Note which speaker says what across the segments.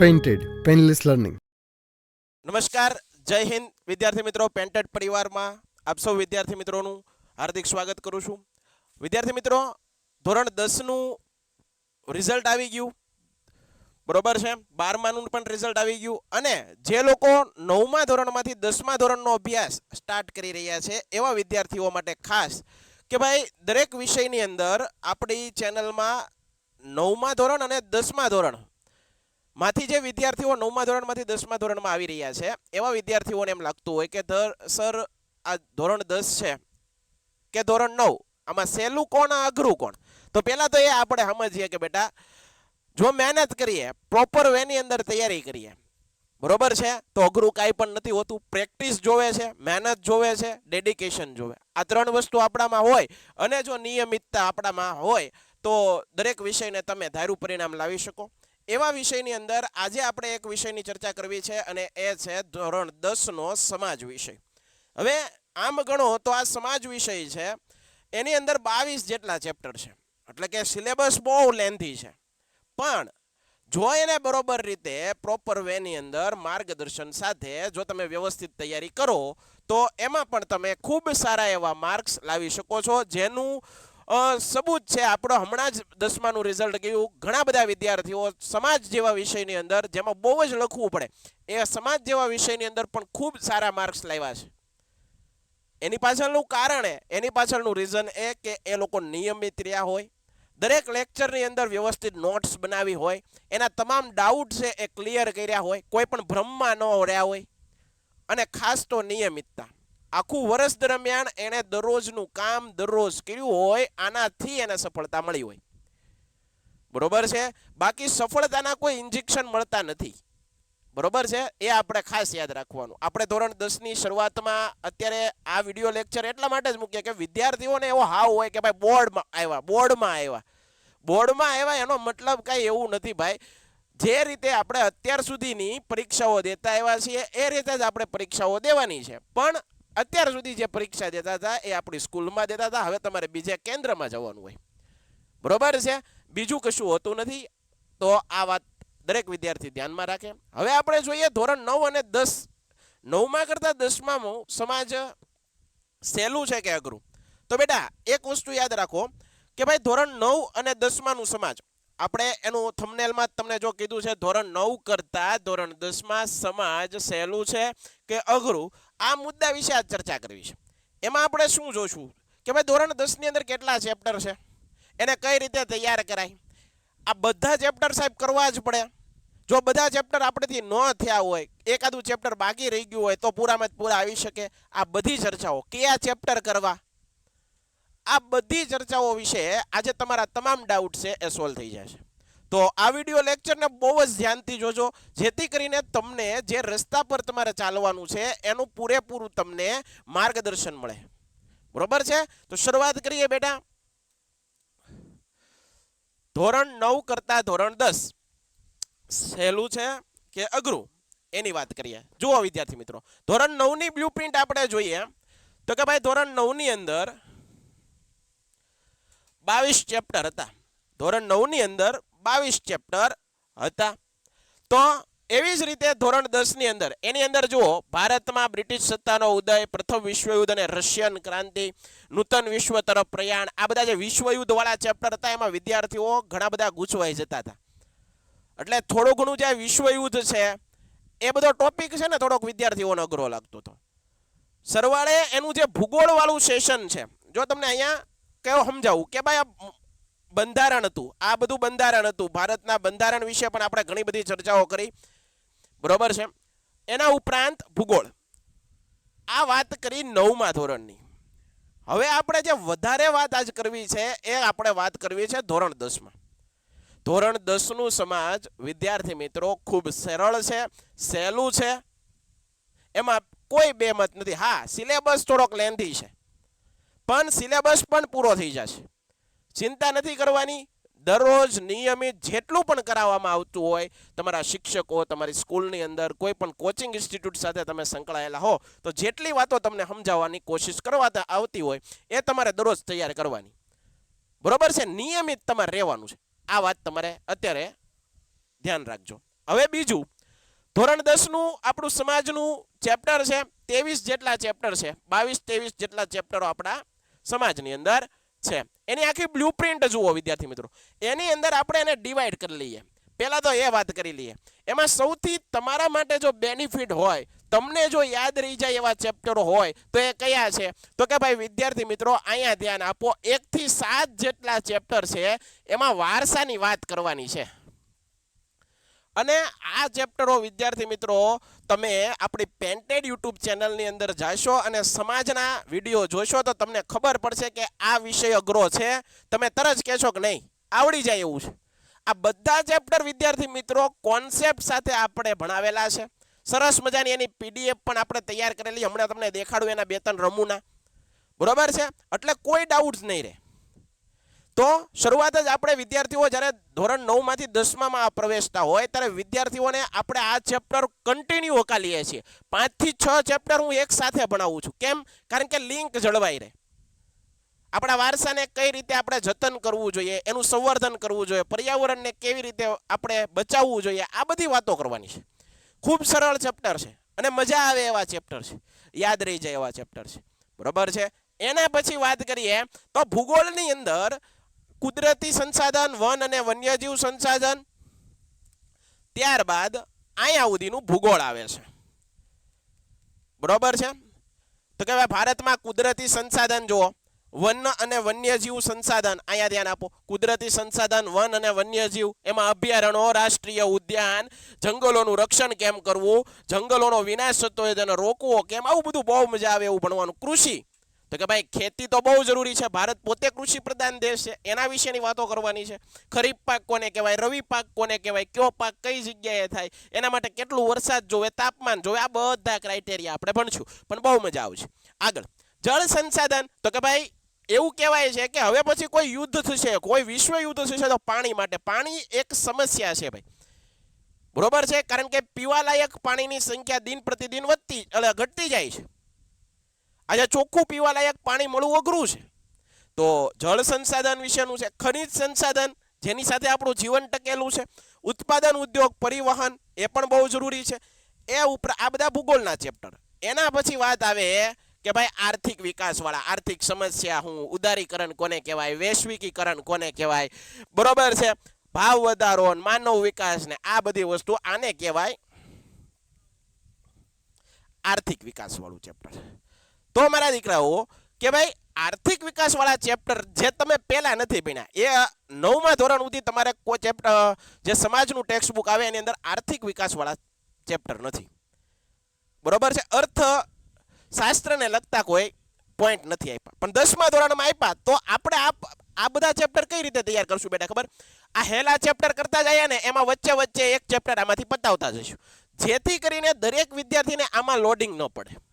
Speaker 1: Painted painless learning
Speaker 2: નમસ્કાર, જય હિન્દ. વિદ્યાર્થી મિત્રો પેન્ટેડ પરિવારમાં આપ સૌ વિદ્યાર્થી મિત્રોનું હાર્દિક સ્વાગત કરું છું. વિદ્યાર્થી મિત્રો, ધોરણ દસનું રિઝલ્ટ આવી ગયું. બરોબર છે? બારમાનું પણ રિઝલ્ટ આવી ગયું. અને જે લોકો નવમા ધોરણમાંથી દસમા ધોરણનો અભ્યાસ સ્ટાર્ટ કરી રહ્યા છે, એવા વિદ્યાર્થીઓ માટે ખાસ કે ભાઈ, દરેક વિષયની અંદર આપણી ચેનલમાં નવમા ધોરણ અને દસમા ધોરણ માંથી જે વિદ્યાર્થીઓ નવમા ધોરણમાંથી દસમા ધોરણમાં આવી રહ્યા છે, એવા વિદ્યાર્થીઓને એમ લાગતું હોય કે ધર સર, આ ધોરણ દસ છે કે ધોરણ નવ? આમાં સહેલું કોણ અઘરું કોણ? તો પહેલાં તો એ આપણે સમજીએ કે બેટા, જો મહેનત કરીએ પ્રોપર વેની અંદર તૈયારી કરીએ, બરોબર છે? તો અઘરું કાંઈ પણ નથી હોતું. પ્રેક્ટિસ જોવે છે, મહેનત જોવે છે ડેડિકેશન જોવે. આ ત્રણ વસ્તુ આપણામાં હોય અને જો નિયમિતતા આપણામાં હોય, તો દરેક વિષયને તમે ધારું પરિણામ લાવી શકો. એવા વિષયની અંદર આજે આપણે એક વિષયની ચર્ચા કરવી છે અને એ છે ધોરણ દસનો સમાજ વિષય. હવે આમ ગણો તો આ સમાજ વિષય છે, એની અંદર બાવીસ જેટલા ચેપ્ટર છે. એટલે કે સિલેબસ બહુ લેન્થી છે. પણ જો એને બરોબર રીતે પ્રોપર વેની અંદર માર્ગદર્શન સાથે જો તમે વ્યવસ્થિત તૈયારી કરો, તો એમાં પણ તમે ખૂબ સારા એવા માર્ક્સ લાવી શકો છો, જેનું સબૂત છે, આપણો હમણાં જ દસમાનું રિઝલ્ટ ગયું ઘણા બધા વિદ્યાર્થીઓ સમાજ જેવા વિષયની અંદર, જેમાં બહુ જ લખવું પડે, એ સમાજ જેવા વિષયની અંદર પણ ખૂબ સારા માર્ક્સ લાવ્યા છે. એની પાછળનું કારણ એ, એની પાછળનું રીઝન એ કે એ લોકો નિયમિત રહ્યા હોય, દરેક લેક્ચરની અંદર વ્યવસ્થિત નોટ્સ બનાવી હોય, એના તમામ ડાઉટ છે એ ક્લિયર કર્યા હોય, કોઈ પણ ભ્રમમાં ન રહ્યા હોય, અને ખાસ તો નિયમિતતા. આખું વર્ષ દરમિયાન એણે દરરોજનું કામ દરરોજ કર્યું હોય, આનાથી એને સફળતા મળી હોય. બરોબર છે? બાકી સફળતાના કોઈ ઇન્જેક્શન મળતા નથી. બરોબર છે? એ આપણે ખાસ યાદ રાખવાનું. આપણે ધોરણ દસની શરૂઆતમાં અત્યારે આ વીડિયો લેક્ચર એટલા માટે જ મૂકીએ કે વિદ્યાર્થીઓને એવો હાવ હોય કે ભાઈ બોર્ડમાં આવ્યા બોર્ડમાં આવ્યા. બોર્ડમાં આવ્યા એનો મતલબ કાંઈ એવું નથી ભાઈ. જે રીતે આપણે અત્યાર સુધીની પરીક્ષાઓ દેતા આવ્યા છીએ, એ રીતે જ આપણે પરીક્ષાઓ દેવાની છે. પણ અત્યાર સુધી જે પરીક્ષા દેતા હતા એ આપણી સ્કૂલમાં દેતા હતા. હવે તમારે બીજા કેન્દ્રમાં જવાનું હોય. બરોબર છે? બીજું કશું હોતું નથી. તો આ વાત દરેક વિદ્યાર્થી ધ્યાનમાં રાખે. હવે આપણે જોઈએ ધોરણ નવ અને દસ. નવમાં કરતાં દસમાં સમાજ સહેલું છે કે અઘરું? તો બેટા, એક વસ્તુ યાદ રાખો કે ભાઈ ધોરણ નવ અને દસમાનું સમાજ, આપણે એનું થમનેલમાં તમને જો કીધું છે, ધોરણ નવ કરતાં ધોરણ દસમાં સમાજ સહેલું છે કે અઘરું? આ મુદ્દા વિશે આજ ચર્ચા કરવી છે. એમાં આપણે શું જોશું? કે ભાઈ ધોરણ દસની અંદર કેટલા ચેપ્ટર છે? એને કઈ રીતે તૈયાર કરાય? આ બધા ચેપ્ટર સાહેબ કરવા જ પડે. જો બધા ચેપ્ટર આપણેથી ન થયા હોય, એકાદું ચેપ્ટર બાકી રહી ગયું હોય, તો પૂરામાં પૂરા આવી શકે. આ બધી ચર્ચાઓ કયા ચેપ્ટર કરવા? આ બધી ચર્ચાઓ વિશે આજે તમારા તમામ ડાઉટ છે એ સોલ્વ થઈ જશે. તો આ વીડિયો લેક્ચરને બહુ જ ધ્યાનથી જોજો. જેથી કરીને તમને જે રસ્તા પર તમારે ચાલવાનું છે, એનું પૂરેપૂરું તમને માર્ગદર્શન મળે. બરોબર છે? તો શરૂઆત કરીએ બેટા. ધોરણ નવ કરતા ધોરણ દસ. સહેલું છે કે અઘરું? એની વાત કરીએ. જુઓ વિદ્યાર્થી મિત્રો. ધોરણ નવની બ્લુ આપણે જોઈએ. તો કે ભાઈ ધોરણ નવની અંદર બાવીસ ચેપ્ટર હતા. ધોરણ નવની અંદર બાવીસ ચેપ્ટર હતા. તો એવી જ રીતે ધોરણ દસની અંદર, એની અંદર જુઓ, ભારતમાં બ્રિટિશ સત્તાનો ઉદય, પ્રથમ વિશ્વયુદ્ધ અને રશિયન ક્રાંતિ, નૂતન વિશ્વ તરફ પ્રયાણ, આ બધા જે વિશ્વયુદ્ધ વાળા ચેપ્ટર હતા, એમાં વિદ્યાર્થીઓ ઘણા બધા ગૂંચવાઈ જતા હતા. એટલે થોડું ઘણું જે વિશ્વયુદ્ધ છે, એ બધો ટોપિક છે ને, થોડોક વિદ્યાર્થીઓને અઘરો લાગતો હતો. સરવાળે એનું જે ભૂગોળ વાળું સેશન છે, જો તમને અહીંયા કેવો સમજાવું કે ભાઈ બંધારણ હતું. આ બધું બંધારણ હતું. ભારતના બંધારણ વિશે પણ આપણે ઘણી બધી ચર્ચાઓ કરી. બરોબર છે? એના ઉપરાંત ભૂગોળ. આ વાત કરી નવમા ધોરણની. હવે આપણે જે વધારે વાત આજ કરવી છે, એ આપણે વાત કરવી છે ધોરણ દસમાં. ધોરણ દસનું સમાજ, વિદ્યાર્થી મિત્રો, ખૂબ સરળ છે, સહેલું છે. એમાં કોઈ બે મત નથી. હા, સિલેબસ થોડોક લેન્ધી છે. પણ સિલેબસ પણ પૂરો થઈ જશે. ચિંતા નથી કરવાની. દરરોજ નિયમિત જેટલું પણ કરાવવામાં આવતું હોય, તમારા શિક્ષકો, તમારી સ્કૂલની અંદર કોઈ પણ કોચિંગ ઇન્સ્ટિટ્યૂટ સાથે તમે સંકળાયેલા હો, તો જેટલી વાતો તમને સમજાવવાની કોશિશ કરવા આવતી હોય, એ તમારે દરરોજ તૈયાર કરવાની. બરોબર છે? નિયમિત તમારે રહેવાનું છે. આ વાત તમારે અત્યારે ધ્યાન રાખજો. હવે બીજું, ધોરણ દસનું આપણું સમાજનું ચેપ્ટર છે, ત્રેવીસ જેટલા ચેપ્ટર છે, બાવીસ ત્રેવીસ જેટલા ચેપ્ટરો આપણા સમાજની અંદર છે. એની આખી બ્લુ જુઓ વિદ્યાર્થી મિત્રો. એની અંદર આપણે એને ડિવાઈડ કરી લઈએ. પહેલાં તો એ વાત કરી લઈએ. એમાં સૌથી તમારા માટે જો બેનિફિટ હોય, તમને જો યાદ રહી જાય એવા ચેપ્ટરો હોય, તો એ કયા છે? તો કે ભાઈ વિદ્યાર્થી મિત્રો, અહીંયા ધ્યાન આપો એકથી સાત જેટલા ચેપ્ટર છે, એમાં વારસાની વાત કરવાની છે. અને આ ચેપ્ટરો, વિદ્યાર્થી મિત્રો, તમે આપણી પેન્ટેડ યુટ્યુબ ચેનલની અંદર જાશો અને સમાજના વીડિયો જોશો તો તમને ખબર પડશે કે આ વિષય અઘરો છે. તમે તરત કહેશો કે નહીં, આવડી જાય એવું છે. આ બધા ચેપ્ટર, વિદ્યાર્થી મિત્રો, કોન્સેપ્ટ સાથે આપણે ભણાવેલા છે. સરસ મજાની એની પીડીએફ પણ આપણે તૈયાર કરેલી. હમણાં તમને દેખાડું એના બે ત્રણ રમૂના બરોબર છે? એટલે કોઈ ડાઉટ્સ નહીં રહે. તો શરૂઆત જ આપણે વિદ્યાર્થીઓ જ્યારે ધોરણ નવમાંથી દસમામાં પ્રવેશતા હોય, ત્યારે વિદ્યાર્થીઓને આપણે આ ચેપ્ટર કન્ટિન્યુ હકાલીએ છીએ. પાંચથી છ ચેપ્ટર હું એક સાથે ભણાવું છું. કેમ? કારણ કે લિંક જળવાઈ રહે. આપણા વારસાને કઈ રીતે આપણે જતન કરવું જોઈએ, એનું સંવર્ધન કરવું જોઈએ, પર્યાવરણને કેવી રીતે આપણે બચાવવું જોઈએ, આ બધી વાતો કરવાની છે. ખૂબ સરળ ચેપ્ટર છે અને મજા આવે એવા ચેપ્ટર છે. યાદ રહી જાય એવા ચેપ્ટર છે. બરોબર છે? એના પછી વાત કરીએ તો ભૂગોળની અંદર કુદરતી સંસાધન, વન અને વન્યજીવ સંસાધન. ત્યારબાદ અહીંયા સુધીનું ભૂગોળ આવે છે. બરોબર છે? તો કે ભારતમાં કુદરતી સંસાધન જુઓ. વન અને વન્યજીવ સંસાધન, અહીંયા ધ્યાન આપો. કુદરતી સંસાધન, વન અને વન્યજીવ, એમાં અભયારણ્યો, રાષ્ટ્રીય ઉદ્યાન, જંગલોનું રક્ષણ કેમ કરવું, જંગલોનો વિનાશ થતો હોય તેને રોકવો કેમ? આવું બધું બહુ મજા આવે એવું ભણવાનું. કૃષિ. તો કે ભાઈ, ખેતી તો બહુ જરૂરી છે. ભારત પોતે કૃષિ પ્રધાન દેશ છે. એના વિશેની વાતો કરવાની છે. ખરીફ પાક કોને કહેવાય, રવિ પાક કોને કહેવાય, કયો પાક કઈ જગ્યાએ થાય, એના માટે કેટલું વરસાદ જોવે, તાપમાન જોવે, આ બધા ક્રાઇટેરિયા આપણે ભણશું. પણ બહુ મજા આવશે. આગળ, જળ સંસાધન. તો કે ભાઈ, એવું કહેવાય છે કે હવે પછી કોઈ યુદ્ધ થશે, કોઈ વિશ્વ યુદ્ધ થશે, તો પાણી માટે. પાણી એક સમસ્યા છે ભાઈ. બરોબર છે? કારણ કે પીવાલાયક પાણીની સંખ્યા દિન પ્રતિદિન વધતી એટલે ઘટતી જાય છે. આજે ચોખ્ખું પીવાલાયક પાણી મળવું અઘરું છે. તો જળ સંસાધન વિશેનું છે, ખનિજ સંસાધન જેની સાથે આપણું જીવન ટકેલું છે, ઉત્પાદન, ઉદ્યોગ, પરિવહન એ પણ બહુ જરૂરી છે. એ ઉપરાંત આ બધા ભૂગોળના ચેપ્ટર એના પછી વાત આવે કે ભાઈ આર્થિક વિકાસવાળા, આર્થિક સમસ્યા હું, ઉદારીકરણ કોને કહેવાય, વૈશ્વિકીકરણ કોને કહેવાય, બરોબર છે? ભાવ વધારો માનવ વિકાસ ને આ બધી વસ્તુ આને કહેવાય આર્થિક વિકાસવાળું ચેપ્ટર તો મારા દીકરાઓ, કે ભાઈ, આર્થિક વિકાસવાળા ચેપ્ટર જે તમે પહેલા નથી ભણ્યા, એ નવમા ધોરણ સુધી તમારે કોઈ ચેપ્ટર જે સમાજનું ટેક્સ્ટ બુક આવે, એની અંદર આર્થિક વિકાસવાળા ચેપ્ટર નથી. બરોબર છે? અર્થ શાસ્ત્રને લગતા કોઈ પોઈન્ટ નથી આપ્યા. પણ દસમા ધોરણમાં આપ્યા, તો આપણે આ આ બધા ચેપ્ટર કઈ રીતે તૈયાર કરશું બેટા, ખબર? આ હેલા ચેપ્ટર કરતા જઈએ ને, એમાં વચ્ચે વચ્ચે એક ચેપ્ટર આમાંથી પતાવતા જઈશું. જેથી કરીને દરેક વિદ્યાર્થીને આમાં લોડિંગ ન પડે.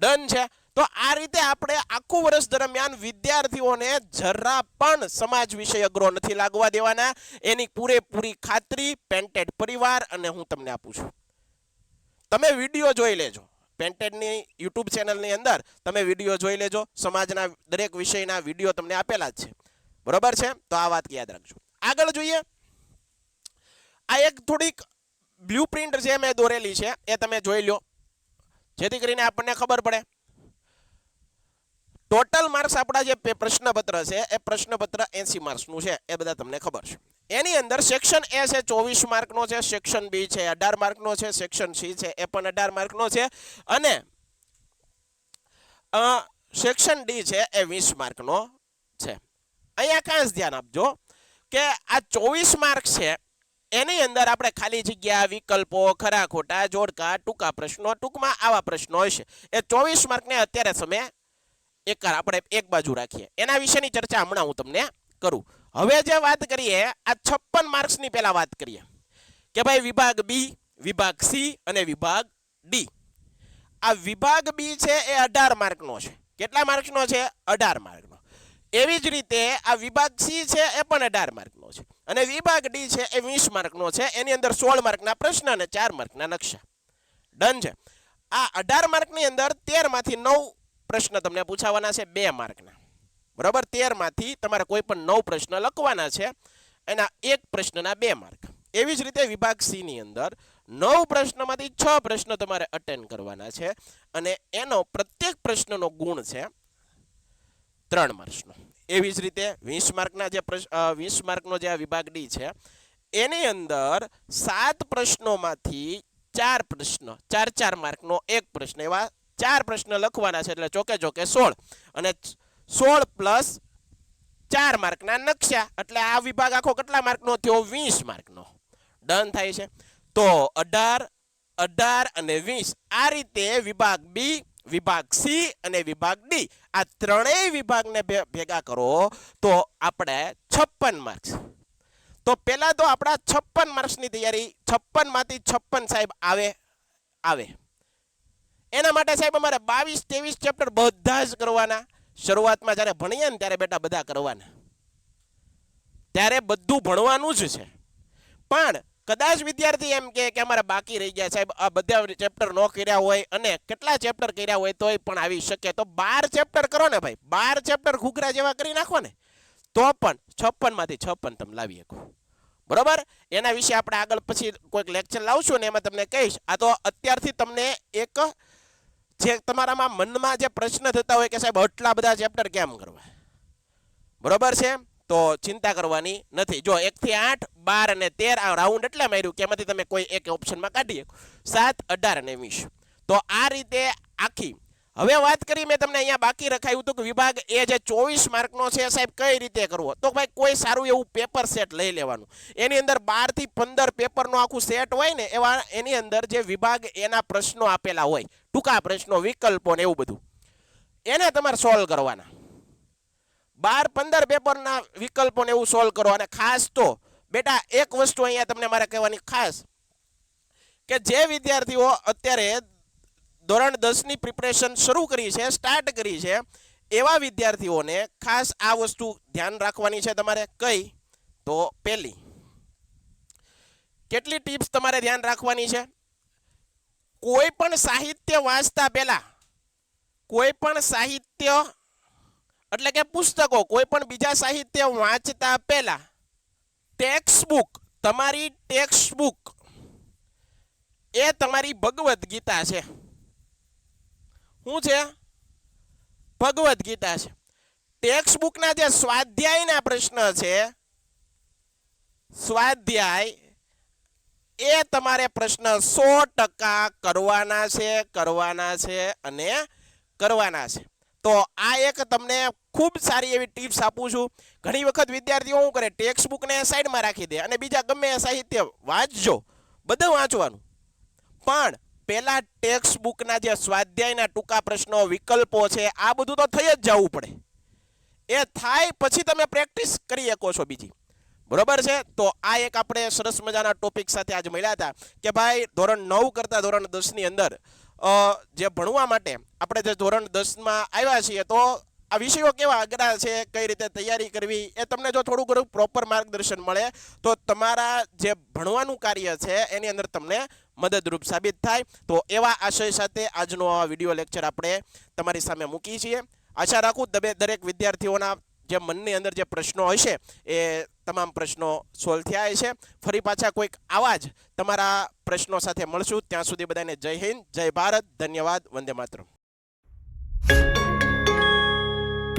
Speaker 2: ડન છે. તો આ રીતે આપણે આખું વર્ષ દરમિયાન વિદ્યાર્થીઓને જરા પણ સમાજ વિષય અઘરો નથી લાગવા દેવાના. એની પૂરેપૂરી ખાતરી પેન્ટેડ પરિવાર અને હું તમને આપું છું. તમે વીડિયો જોઈ લેજો. પેન્ટેડની યુટ્યુબ ચેનલની અંદર તમે વીડિયો જોઈ લેજો. સમાજના દરેક વિષયના વીડિયો તમને આપેલા જ છે. બરોબર છે? તો આ વાત યાદ રાખજો. આગળ જોઈએ. આ એક થોડીક બ્લુ પ્રિન્ટ જે મેં દોરેલી છે, એ તમે જોઈ લો. જેથી કરીને આપણને ખબર પડે. ટોટલ માર્ક્સ આપણા જે પ્રશ્નપત્ર છે, એ પ્રશ્નપત્ર એસી માર્ક્સનું છે, એ બધા તમને ખબર છે. એની અંદર સેક્શન એ છે, ચોવીસ માર્કનો છે સેક્શન બી છે, અઢાર માર્કનો છે સેક્શન સી છે, એ પણ અઢાર માર્કનો છે. અને સેક્શન ડી છે, એ વીસ માર્કનો છે. અહીંયા ખાસ ધ્યાન આપજો કે આ ચોવીસ માર્ક છે એની અંદર આપણે ખાલી જગ્યા, વિકલ્પો, ખરા ખોટા, જોડકા, ટૂંકા પ્રશ્નો, ટૂંકમાં આવા પ્રશ્નો હશે. એ ચોવીસ માર્કને અત્યારે સમય એક આપણે એક બાજુ રાખીએ. એના વિશેની ચર્ચા હમણાં હું તમને કરું. હવે જે વાત કરીએ, આ છપ્પન માર્ક્સની પહેલાં વાત કરીએ. કે ભાઈ વિભાગ બી, વિભાગ સી અને વિભાગ ડી. આ વિભાગ બી છે એ અઢાર માર્કનો છે. કેટલા માર્ક્સનો છે? અઢાર માર્કનો. એવી જ રીતે આ વિભાગ સી છે એ પણ અઢાર માર્કનો છે. અને વિભાગ ડી છે એ વીસ માર્કનો છે. એની અંદર સોળ માર્કના પ્રશ્ન અને ચાર માર્કના નકશા. ડન છે. આ અઢાર માર્કની અંદર તેરમાંથી નવ પ્રશ્ન તમને પૂછાવાના છે બે માર્કના. બરાબર? તેરમાંથી તમારે કોઈ પણ નવ પ્રશ્ન લખવાના છે. એના એક પ્રશ્નના બે માર્ક. એવી જ રીતે વિભાગ સી ની અંદર નવ પ્રશ્નમાંથી છ પ્રશ્ન તમારે અટેન્ડ કરવાના છે. અને એનો પ્રત્યેક પ્રશ્નનો ગુણ છે ત્રણ માર્ક્સનો. એવી જ રીતે વીસ માર્કના જે વીસ માર્કનો જે આ વિભાગ ડી છે, એની અંદર સાત પ્રશ્નોમાંથી ચાર પ્રશ્ન, ચાર ચાર માર્કનો એક પ્રશ્ન, એવા ચાર પ્રશ્ન લખવાના છે એટલે ચોકે ચોકે સોળ અને સોળ પ્લસ ચાર માર્કના નકશા, એટલે આ વિભાગ આખો કેટલા માર્કનો થયો? વીસ માર્કનો. ડન થાય છે. તો અઢાર અઢાર અને વીસ આ રીતે વિભાગ બી વિભાગ સી અને વિભાગ ડી. આ ત્રણેય વિભાગને ભેગા કરો તો આપણે છપ્પન માર્ક્સ તો પહેલાં તો આપણા છપ્પન માર્ક્સની તૈયારી છપ્પનમાંથી છપ્પન સાહેબ આવે આવે. એના માટે સાહેબ અમારે બાવીસ ત્રેવીસ ચેપ્ટર બધા જ કરવાના. શરૂઆતમાં જ્યારે ભણીએ ને ત્યારે બેટા બધા કરવાના. ત્યારે બધું ભણવાનું જ છે. પણ કદાચ વિદ્યાર્થી એમ કે કે અમારે બાકી રહી ગયા સાહેબ, આ બધા ચેપ્ટર ન કર્યા હોય અને કેટલા ચેપ્ટર કર્યા હોય તોય પણ આવી શકે. તો બાર ચેપ્ટર કરો ને ભાઈ, બાર ચેપ્ટર ઘૂઘરા જેવા કરી નાખો ને, તો પણ છપ્પનમાંથી છપ્પન તમે લાવી શકો. બરોબર? એના વિશે આપણે આગળ પછી કોઈક લેક્ચર લાવશું ને એમાં તમને કહીશ. આ તો અત્યારથી તમને એક જે તમારામાં મનમાં જે પ્રશ્ન થતા હોય કે સાહેબ, આટલા બધા ચેપ્ટર કેમ કરવા? બરોબર છે? તો ચિંતા કરવાની નથી. જો એક થી આઠ બાર અને તેર આ રાઉન્ડ એટલે માર્યું કે એમાંથી તમે કોઈ એક ઓપ્શનમાં કાઢી શકો. સાત, અઢાર અને વીસ. તો આ રીતે આખી. હવે વાત કરી મેં તમને અહીંયા બાકી રખાયું હતું કે વિભાગ એ જે ચોવીસ માર્કનો છે સાહેબ કઈ રીતે કરવો? તો ભાઈ કોઈ સારું એવું પેપર સેટ લઈ લેવાનું. એની અંદર બારથી પંદર પેપરનો આખું સેટ હોય ને, એવા એની અંદર જે વિભાગ એના પ્રશ્નો આપેલા હોય, ટૂંકા પ્રશ્નો, વિકલ્પો ને એવું બધું. એને તમારે સોલ્વ કરવાના. બાર પંદર પેપરના વિકલ્પોને એવું સોલ્વ કરો. અને ખાસ તો બેટા, એક વસ્તુ અહીંયા તમને મારે કહેવાની ખાસ કે જે વિદ્યાર્થીઓ અત્યારે ધોરણ દસની પ્રિપરેશન શરૂ કરી છે સ્ટાર્ટ કરી છે, એવા વિદ્યાર્થીઓને ખાસ આ વસ્તુ ધ્યાન રાખવાની છે તમારે કઈ? તો પહેલી, કેટલી ટિપ્સ તમારે ધ્યાન રાખવાની છે? કોઈ પણ સાહિત્ય વાંચતા પહેલા, કોઈ પણ સાહિત્ય એટલે કે પુસ્તકો, કોઈ પણ બીજા સાહિત્ય વાંચતા પહેલા ટેક્સ્ટ બુક તમારી ટેક્સ્ટ બુક એ તમારી ભગવદ્ ગીતા છે. શું છે? ભગવદ્ ગીતા છે. ટેક્સ્ટ બુકના જે સ્વાધ્યાયના પ્રશ્ન છે, સ્વાધ્યાય એ તમારે પ્રશ્ન સો ટકા કરવાના છે કરવાના છે અને કરવાના છે. તો આ એક તમને ખૂબ સારી એવી ટિપ્સ આપું છું. ઘણી વખત વિદ્યાર્થીઓ શું કરે ટેક્સ્ટ બુકને સાઈડમાં રાખી દે અને બીજા ગમે સાહિત્ય વાંચજો. બધું વાંચવાનું. પણ પહેલા ટેક્સ્ટ બુકના જે સ્વાધ્યાયના ટૂંકા પ્રશ્નો, વિકલ્પો છે, આ બધું તો થઈ જ જવું પડે. એ થાય પછી તમે પ્રેક્ટિસ કરી શકો છો બીજી. બરોબર છે? તો આ એક આપણે સરસ મજાના ટોપિક સાથે આજે મળ્યા હતા કે ભાઈ ધોરણ નવ કરતાં ધોરણ દસની અંદર જે ભણવા માટે આપણે જે ધોરણ દસમાં આવ્યા છીએ તો આ વિષયો કેવા અઘરા છે, કઈ રીતે તૈયારી કરવી, એ તમને જો થોડું ઘણું પ્રોપર માર્ગદર્શન મળે, તો તમારા જે ભણવાનું કાર્ય છે, એની અંદર તમને મદદરૂપ સાબિત થાય. તો એવા આશય સાથે આજનો આ વીડિયો લેક્ચર આપણે તમારી સામે મૂકીએ છીએ. આશા રાખું તમે દરેક વિદ્યાર્થીઓના જે મનની અંદર જે પ્રશ્નો હશે, એ તમામ પ્રશ્નો સોલ્વ થયા છે ફરી પાછા કોઈક આવા જ તમારા પ્રશ્નો સાથે મળશું. ત્યાં સુધી બધાને જય હિન્દ, જય ભારત, ધન્યવાદ, વંદે માતરમ.